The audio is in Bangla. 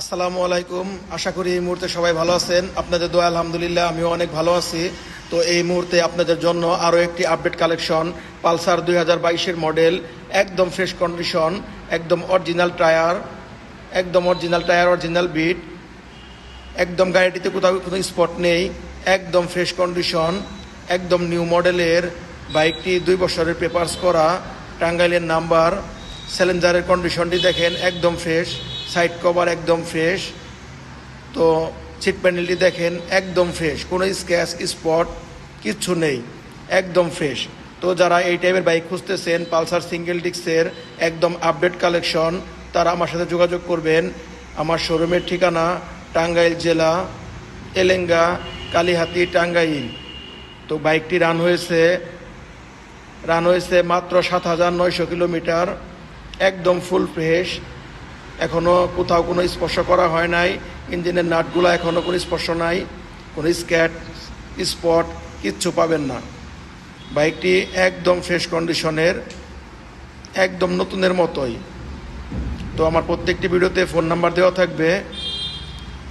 আসসালামু আলাইকুম। আশা করি এই মুহূর্তে সবাই ভালো আছেন। আপনাদের দোয়া, আলহামদুলিল্লাহ, আমিও অনেক ভালো আছি। তো এই মুহূর্তে আপনাদের জন্য আরও একটি আপডেট কালেকশন পালসার দুই হাজার বাইশের মডেল একদম ফ্রেশ কন্ডিশন একদম অরিজিনাল টায়ার একদম অরিজিনাল টায়ার অরিজিনাল বিট একদম গাড়িটিতে কোথাও কোনো স্পট নেই, একদম ফ্রেশ কন্ডিশন একদম নিউ মডেলের বাইকটি দুই বছরের পেপার্স করা, টাঙ্গাইলের নাম্বার স্যালেঞ্জারের কন্ডিশনটি দেখেন, একদম ফ্রেশ সাইড কভার একদম ফ্রেশ। তো সিট প্যানেলটি দেখেন, একদম ফ্রেশ। কোনো স্ক্যাচ স্পট, কিচ্ছু নেই। একদম ফ্রেশ। তো যারা এই টাইপের বাইক খুঁজতেছেন, পালসার সিঙ্গেল ডিস্কের একদম আপডেট কালেকশন, তারা আমার সাথে যোগাযোগ করবেন। আমার শোরুমের ঠিকানা টাঙ্গাইল জেলা, এলেঙ্গা, কালীহাতি, টাঙ্গাইল। তো বাইকটি রান হয়েছে রান হয়েছে মাত্র সাত হাজার নয়শো কিলোমিটার। একদম ফুল ফ্রেশ। এখনও কোথাও কোনো স্পর্শ করা হয় নাই। ইঞ্জিনের নাটগুলো এখনও কোনো স্পর্শ নাই। কোনো স্ক্যাট স্পট কিচ্ছু পাবেন না। বাইকটি একদম ফ্রেশ কন্ডিশনের, একদম নতুনের মতোই। তো আমার প্রত্যেকটি ভিডিওতে ফোন নাম্বার দেওয়া থাকবে।